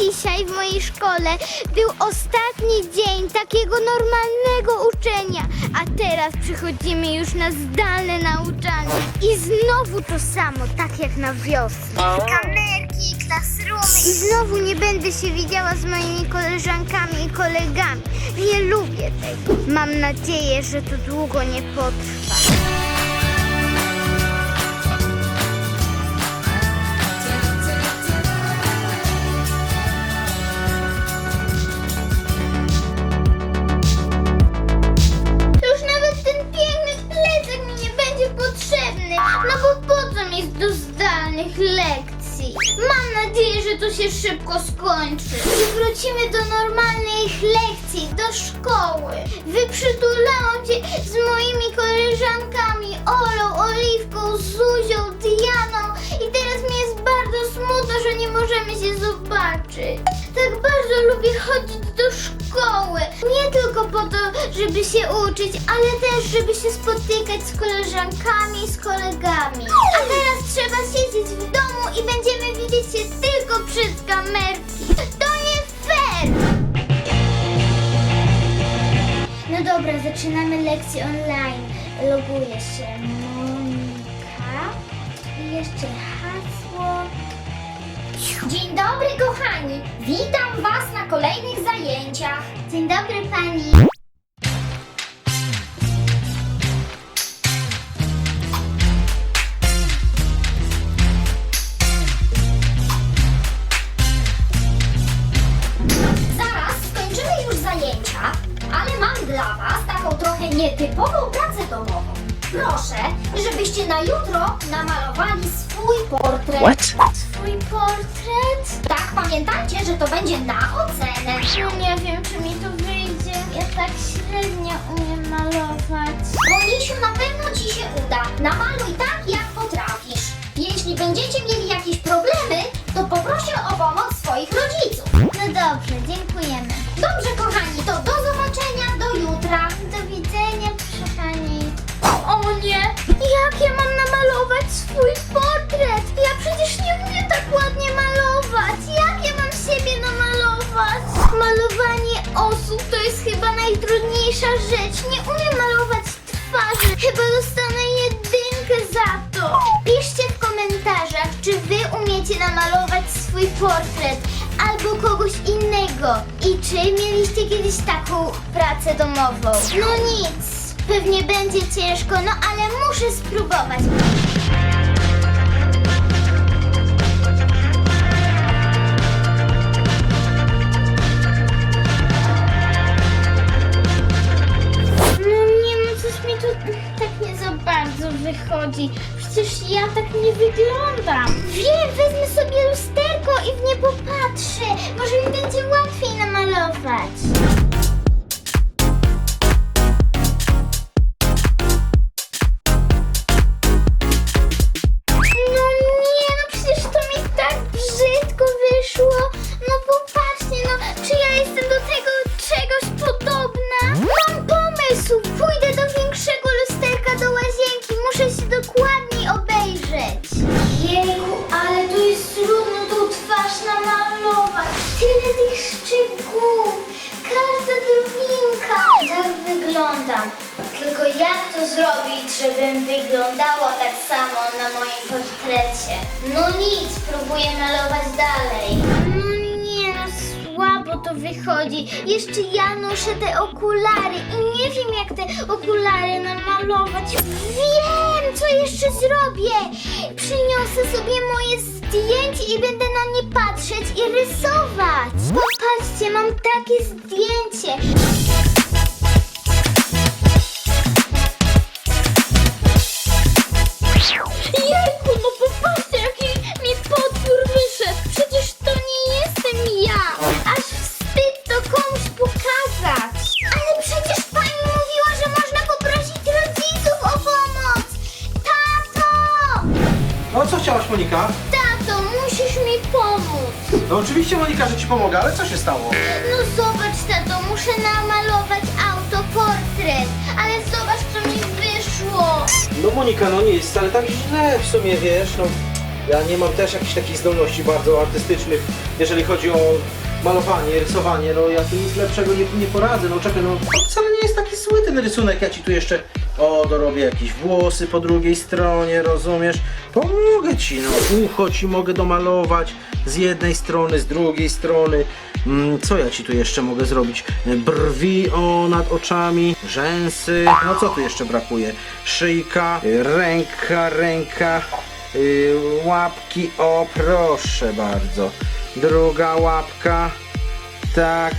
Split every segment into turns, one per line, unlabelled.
dzisiaj w mojej szkole był ostatni dzień takiego normalnego uczenia, a teraz przechodzimy już na zdalne nauczanie. I znowu to samo, tak jak na wiosnę. Kamerki, klasrumy i znowu nie będę się widziała z moimi koleżankami i kolegami. Nie lubię tego. Mam nadzieję, że to długo nie potrwa. Się szybko skończy. I wrócimy do normalnych lekcji, do szkoły. Wyprzytulałam cię z moimi koleżankami Olą, Oliwką, Zuzią, Dianą i teraz mi jest bardzo smutno, że nie możemy się zobaczyć. Tak bardzo lubię chodzić do szkoły. Nie tylko po to, żeby się uczyć, ale też, żeby się spotykać z koleżankami, z kolegami. A teraz trzeba siedzieć w domu i będziemy widzieć się tylko przez kamerki. To nie fair! No dobra, zaczynamy lekcję online. Loguję się. Monika. I jeszcze hasło.
Dzień dobry kochani, witam Was na kolejnych zajęciach.
Dzień dobry pani.
Zaraz skończymy już zajęcia, ale mam dla Was taką trochę nietypową pracę domową. Proszę, żebyście na jutro namalowali swój portret.
Swój
to będzie na ocenę.
No nie wiem, czy mi to wyjdzie. Ja tak średnio umiem malować.
Monisiu, na pewno Ci się uda. Namaluj
I czy mieliście kiedyś taką pracę domową? No nic. Pewnie będzie ciężko, no ale muszę spróbować. No nie no, coś mi tu tak nie za bardzo wychodzi. Przecież ja tak nie wyglądam. Wiem, wezmę sobie lusterko i w nie popatrzę. Może mi będzie łatwiej namalować. To zrobić, żebym wyglądała tak samo na moim portrecie? No nic, próbuję malować dalej. No nie, no słabo to wychodzi. Jeszcze ja noszę te okulary i nie wiem jak te okulary namalować. Wiem, co jeszcze zrobię. Przyniosę sobie moje zdjęcie i będę na nie patrzeć i rysować. Popatrzcie, mam takie zdjęcie.
Oczywiście Monika, że ci pomogę, ale co się stało?
No zobacz, tato, muszę namalować autoportret. Ale zobacz, co mi wyszło.
No Monika, no nie jest wcale tak źle w sumie, wiesz, no Ja nie mam też jakichś takich zdolności bardzo artystycznych, jeżeli chodzi o malowanie, rysowanie, no ja tu nic lepszego nie, nie poradzę, no czekaj, no wcale nie jest taki zły ten rysunek, ja ci tu jeszcze, o, dorobię jakieś włosy po drugiej stronie, rozumiesz? Pomogę ci, no, ucho ci mogę domalować z jednej strony, z drugiej strony, mm, co ja ci tu jeszcze mogę zrobić? Brwi, o, nad oczami, rzęsy, no co tu jeszcze brakuje? Szyjka, ręka, ręka, Yy, łapki, o proszę bardzo. Druga łapka, tak.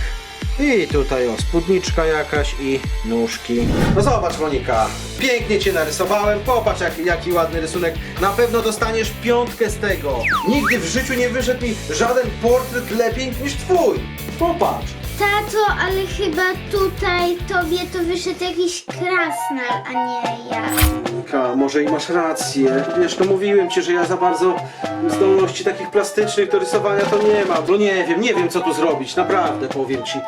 I tutaj o, spódniczka jakaś i nóżki. No zobacz Monika, pięknie Cię narysowałem, popatrz jak, jaki ładny rysunek. Na pewno dostaniesz piątkę z tego. Nigdy w życiu nie wyszedł mi żaden portret lepiej niż Twój. Popatrz.
Tato, ale chyba tutaj tobie to wyszedł jakiś krasnal, a nie ja.
Może i masz rację. Wiesz, no mówiłem ci, że ja za bardzo zdolności takich plastycznych do rysowania to nie mam. No nie wiem, nie wiem co tu zrobić, naprawdę powiem ci.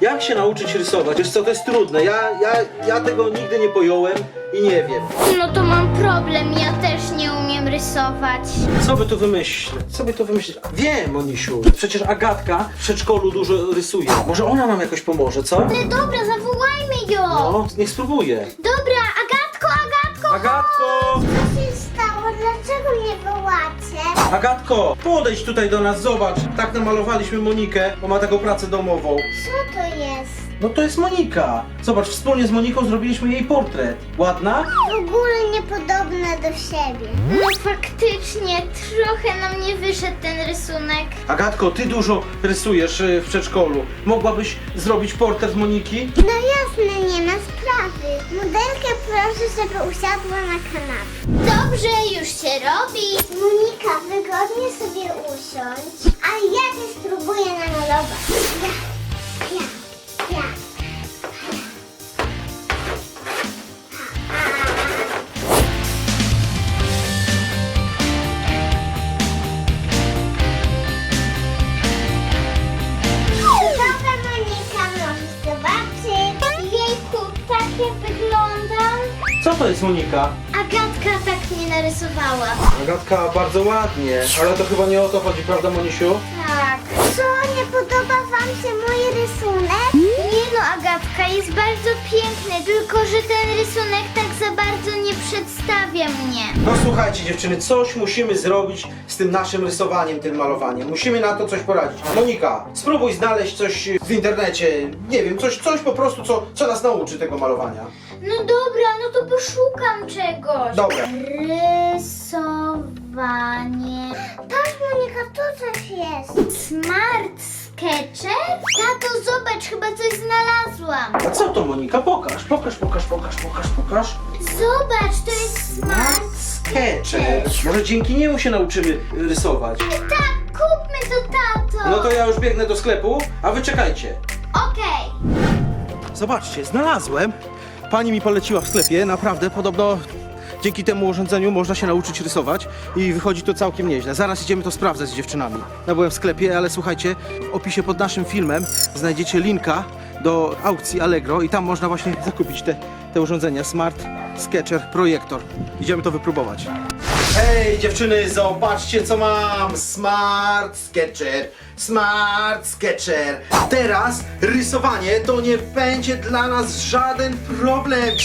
Jak się nauczyć rysować? Wiesz co, to jest trudne. Ja, ja, ja tego nigdy nie pojąłem i nie wiem.
No to mam problem, ja też nie umiem rysować.
Co by tu wymyślić? Co by tu wymyślić? Wiem, Monisiu. Przecież Agatka w przedszkolu dużo rysuje. Może ona nam jakoś pomoże, co?
Ale dobra, zawołajmy ją!
No, niech spróbuje.
Dobra, Agatko! Agatko! Co się stało? Dlaczego mnie wołacie?
Agatko, podejdź tutaj do nas, zobacz. Tak namalowaliśmy Monikę, bo ma taką pracę domową.
Co to jest?
No to jest Monika. Zobacz, wspólnie z Moniką zrobiliśmy jej portret. Ładna?
W ogóle niepodobne do siebie. No faktycznie, trochę nam nie wyszedł ten rysunek.
Agatko, ty dużo rysujesz y, w przedszkolu. Mogłabyś zrobić portret Moniki?
No jasne, nie ma sprawy. Modelkę proszę, żeby usiadła na kanapie. Dobrze, już się robi. Monika, wygodnie sobie usiądź, a ja też spróbuję namalować. Ja,
Co to jest Monika?
Agatka tak mnie narysowała.
Agatka, bardzo ładnie. Ale to chyba nie o to chodzi, prawda Monisiu?
Tak. Co, nie podoba wam się mój rysunek? Agatka, jest bardzo piękny, tylko że ten rysunek tak za bardzo nie przedstawia mnie.
No słuchajcie dziewczyny, coś musimy zrobić z tym naszym rysowaniem, tym malowaniem. Musimy na to coś poradzić. Monika, spróbuj znaleźć coś w internecie, nie wiem, coś, coś po prostu, co, co nas nauczy tego malowania.
No dobra, no to poszukam czegoś.
Dobra.
Rysowanie. Tak, Monika, tu coś jest. Smart Sketcher? Tato, zobacz, chyba coś znalazłam.
A co to Monika? Pokaż, pokaż, pokaż, pokaż, pokaż, pokaż.
Zobacz, to jest Smart
Sketcher. Może dzięki niemu się nauczymy rysować.
Tak, kupmy to, tato.
No to ja już biegnę do sklepu, a wy czekajcie.
Okej.
Zobaczcie, znalazłem. Pani mi poleciła w sklepie, naprawdę, podobno dzięki temu urządzeniu można się nauczyć rysować i wychodzi to całkiem nieźle. Zaraz idziemy to sprawdzać z dziewczynami. Ja byłem w sklepie, ale słuchajcie, w opisie pod naszym filmem znajdziecie linka do aukcji Allegro i tam można właśnie zakupić te, te urządzenia Smart Sketcher Projektor. Idziemy to wypróbować. Hej dziewczyny, zobaczcie co mam! Smart Sketcher! Smart Sketcher! Teraz rysowanie to nie będzie dla nas żaden problem!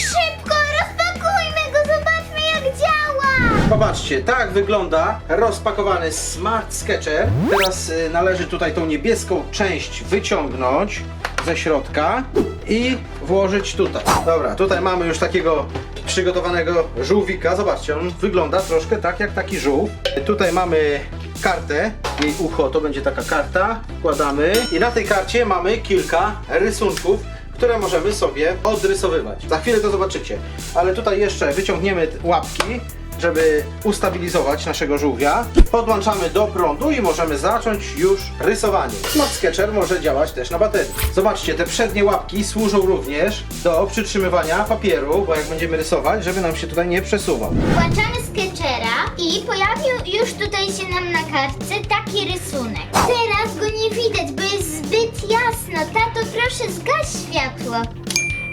Popatrzcie, tak wygląda rozpakowany Smart Sketcher. Teraz y, należy tutaj tą niebieską część wyciągnąć ze środka i włożyć tutaj. Dobra, tutaj mamy już takiego przygotowanego żółwika. Zobaczcie, on wygląda troszkę tak jak taki żółw. Tutaj mamy kartę, jej ucho to będzie taka karta. Wkładamy i na tej karcie mamy kilka rysunków które możemy sobie odrysowywać. Za chwilę to zobaczycie. Ale tutaj jeszcze wyciągniemy łapki, żeby ustabilizować naszego żółwia. Podłączamy do prądu i możemy zacząć już rysowanie. Smart Sketcher może działać też na baterii. Zobaczcie, te przednie łapki służą również do przytrzymywania papieru, bo jak będziemy rysować, żeby nam się tutaj nie przesuwał.
Włączamy Sketchera i pojawił już tutaj się nam na kartce taki rysunek. Teraz go nie widać, bo jest zbyt jasno. Tato, proszę zgaś światło.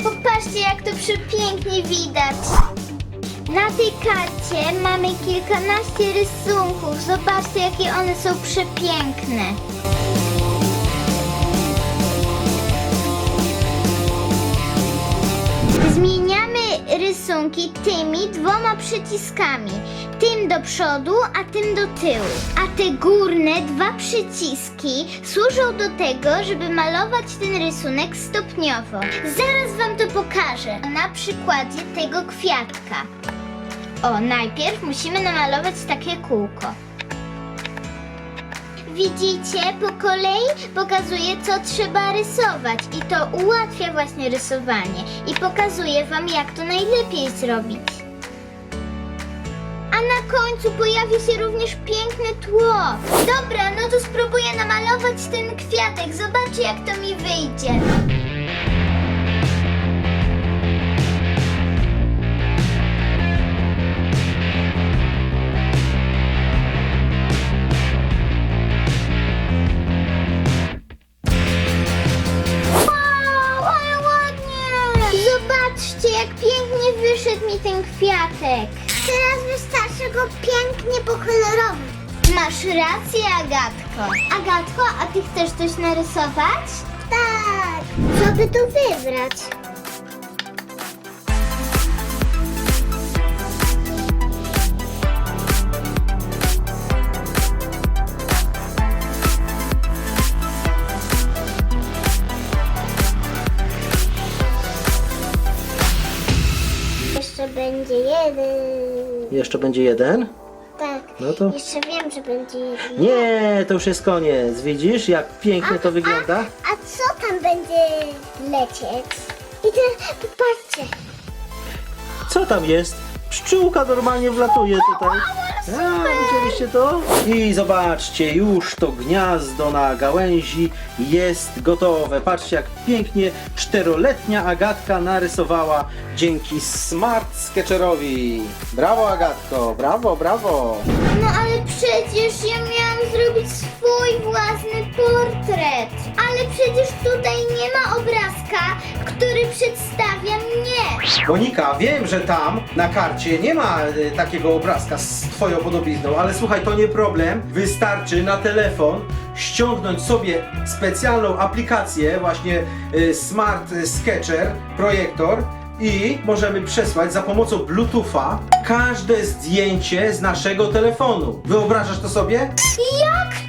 Popatrzcie, jak to przepięknie widać. Na tej karcie mamy kilkanaście rysunków. Zobaczcie, jakie one są przepiękne. Zmieniamy rysunki tymi dwoma przyciskami. Tym do przodu, a tym do tyłu. A te górne dwa przyciski służą do tego, żeby malować ten rysunek stopniowo. Zaraz wam to pokażę. Na przykładzie tego kwiatka. O, najpierw musimy namalować takie kółko. Widzicie, po kolei pokazuje, co trzeba rysować i to ułatwia właśnie rysowanie i pokazuje Wam, jak to najlepiej zrobić. A na końcu pojawi się również piękne tło. Dobra, no to spróbuję namalować ten kwiatek. Zobaczcie, jak to mi wyjdzie. Wow! Zobaczcie, jak pięknie wyszedł mi ten kwiatek. Teraz wystarczy go pięknie pokolorować. Masz rację, Agatko. Agatko, a ty chcesz coś narysować? Tak. Co by tu wybrać? Jeszcze będzie jeden.
Jeszcze będzie jeden?
Tak.
No to...
Jeszcze wiem, że będzie jeden.
Nie, to już jest koniec. Widzisz, jak pięknie to wygląda?
A, a co tam będzie lecieć? I teraz popatrzcie.
Co tam jest? Pszczółka normalnie wlatuje tutaj. A, widzieliście to? I zobaczcie, już to gniazdo na gałęzi jest gotowe. Patrzcie, jak pięknie czteroletnia Agatka narysowała dzięki Smart Sketcherowi. Brawo, Agatko, brawo, brawo.
No ale przecież ja miałam zrobić swój własny portret. Ale przecież tutaj nie ma obrazka, który przedstawia mnie.
Monika, wiem, że tam na karcie nie ma y, takiego obrazka z twoją podobizną, ale słuchaj, to nie problem. Wystarczy na telefon ściągnąć sobie specjalną aplikację, właśnie y, Smart Sketcher, projektor i możemy przesłać za pomocą Bluetootha każde zdjęcie z naszego telefonu. Wyobrażasz to sobie?
Jak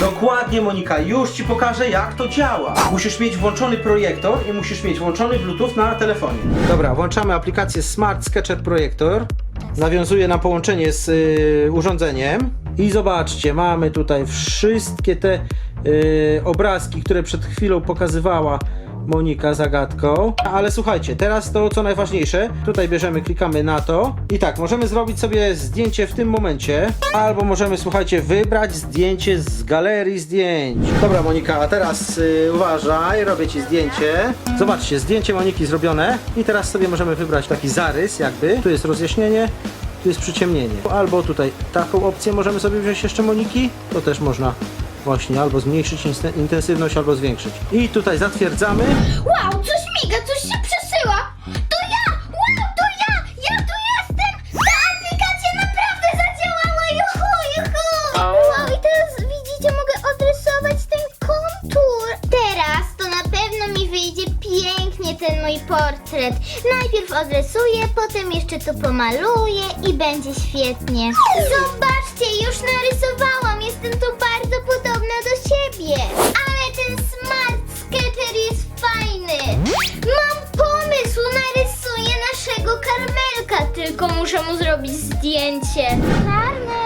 Dokładnie, Monika, już ci pokażę, jak to działa. Musisz mieć włączony projektor i musisz mieć włączony Bluetooth na telefonie. Dobra, włączamy aplikację Smart Sketcher Projektor. Nawiązuje nam połączenie z y, urządzeniem. I zobaczcie, mamy tutaj wszystkie te y, obrazki, które przed chwilą pokazywała Monika zagadką. Ale słuchajcie, teraz to co najważniejsze. Tutaj bierzemy, klikamy na to. I tak, możemy zrobić sobie zdjęcie w tym momencie. Albo możemy, słuchajcie, wybrać zdjęcie z galerii zdjęć. Dobra, Monika, a teraz y, uważaj, robię ci zdjęcie. Zobaczcie, zdjęcie Moniki zrobione. I teraz sobie możemy wybrać taki zarys, jakby. Tu jest rozjaśnienie. Tu jest przyciemnienie. Albo tutaj taką opcję możemy sobie wziąć jeszcze Moniki. To też można właśnie albo zmniejszyć intensywność, albo zwiększyć. I tutaj zatwierdzamy.
Wow, coś miga, coś się przesyła. Ten mój portret. Najpierw odrysuję, potem jeszcze to pomaluję i będzie świetnie. Zobaczcie, już narysowałam. Jestem tu bardzo podobna do siebie. Ale ten smart sketcher jest fajny. Mam pomysł, narysuję naszego karmelka, tylko muszę mu zrobić zdjęcie. Karmel,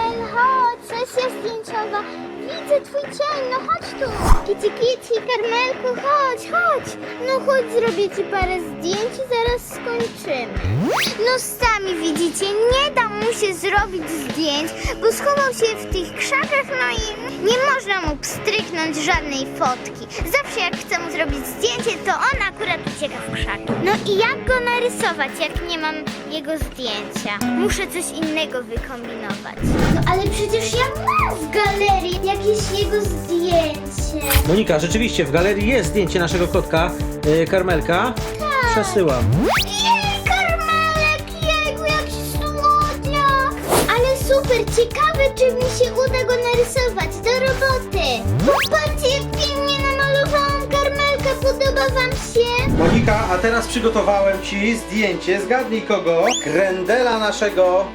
sesja zdjęciowa. Widzę twój cień, no chodź tu. Kici, kici, karmelku, chodź, chodź. No chodź, zrobię ci parę zdjęć i zaraz skończymy. No sami widzicie, nie da mu się zrobić zdjęć, bo schował się w tych krzakach, no i nie można mu pstryknąć żadnej fotki. Zawsze jak chcę mu zrobić zdjęcie, to on akurat ucieka w krzaki. No i jak go narysować, jak nie mam jego zdjęcia? Muszę coś innego wykombinować. No ale przecież ja mam w galerii jakieś jego zdjęcie.
Monika, rzeczywiście w galerii jest zdjęcie naszego kotka, yy, Karmelka.
Tak,
przesyłam.
Jej, super, ciekawe, czy mi się uda go narysować do roboty. Popatrzcie, jak pięknie namalowałam karmelka, podoba wam się?
Monika, a teraz przygotowałem ci zdjęcie, zgadnij kogo? Grendela naszego.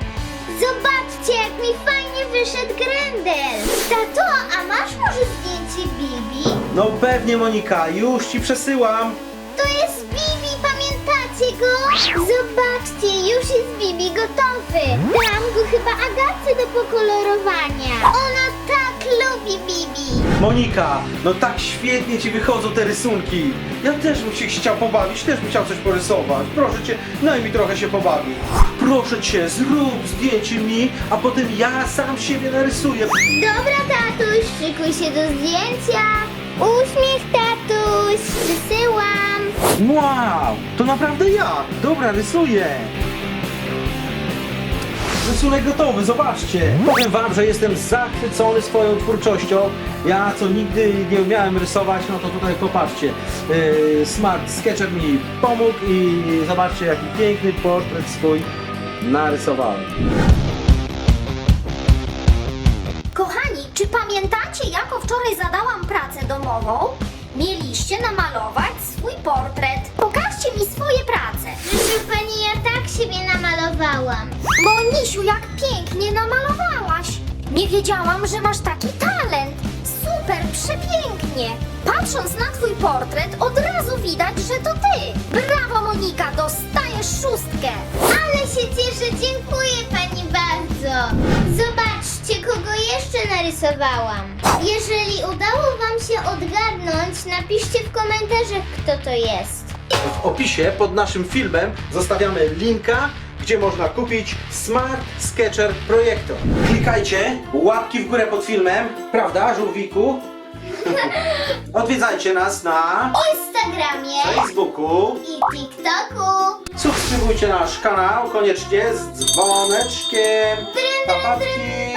Zobaczcie, jak mi fajnie wyszedł Grendel. Tato, a masz może zdjęcie Bibi?
No pewnie Monika, już ci przesyłam.
To jest Bibi, pamiętacie go? Zobaczcie, już jest Bibi gotowy. Dam go chyba Agatce do pokolorowania. Ona tak lubi Bibi.
Monika, no tak świetnie ci wychodzą te rysunki. Ja też bym się chciał pobawić, też bym chciał coś porysować. Proszę cię, daj mi trochę się pobawić. Proszę cię, zrób zdjęcie mi, a potem ja sam siebie narysuję.
Dobra, tatuś, szykuj się do zdjęcia. Uśmiech, tatuś, przysyłam.
Wow, to naprawdę ja. Dobra, rysuję. Rysunek gotowy, zobaczcie. Powiem wam, że jestem zachwycony swoją twórczością. Ja co nigdy nie umiałem rysować, no to tutaj popatrzcie. Yy, Smart Sketcher mi pomógł i zobaczcie jaki piękny portret swój narysowałem.
Mieliście namalować swój portret. Pokażcie mi swoje prace.
Proszę pani, ja tak siebie namalowałam.
Monisiu, jak pięknie namalowałaś! Nie wiedziałam, że masz taki talent. Super, przepięknie. Patrząc na twój portret, od razu widać, że to ty. Brawo, Monika, dostajesz szóstkę.
Ale się cieszę, dziękuję pani bardzo. Narysowałam. Jeżeli udało wam się odgadnąć, napiszcie w komentarzach, kto to jest.
W opisie pod naszym filmem zostawiamy linka, gdzie można kupić Smart Sketcher Projektor. Klikajcie łapki w górę pod filmem, prawda, żółwiku? Odwiedzajcie nas na
Instagramie
Facebooku.
i TikToku.
Subskrybujcie nasz kanał koniecznie z dzwoneczkiem. Papatki.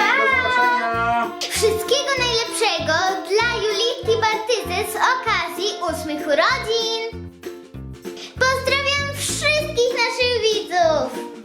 Dla Julitki Bartyzy z okazji ósmych urodzin! Pozdrawiam wszystkich naszych widzów!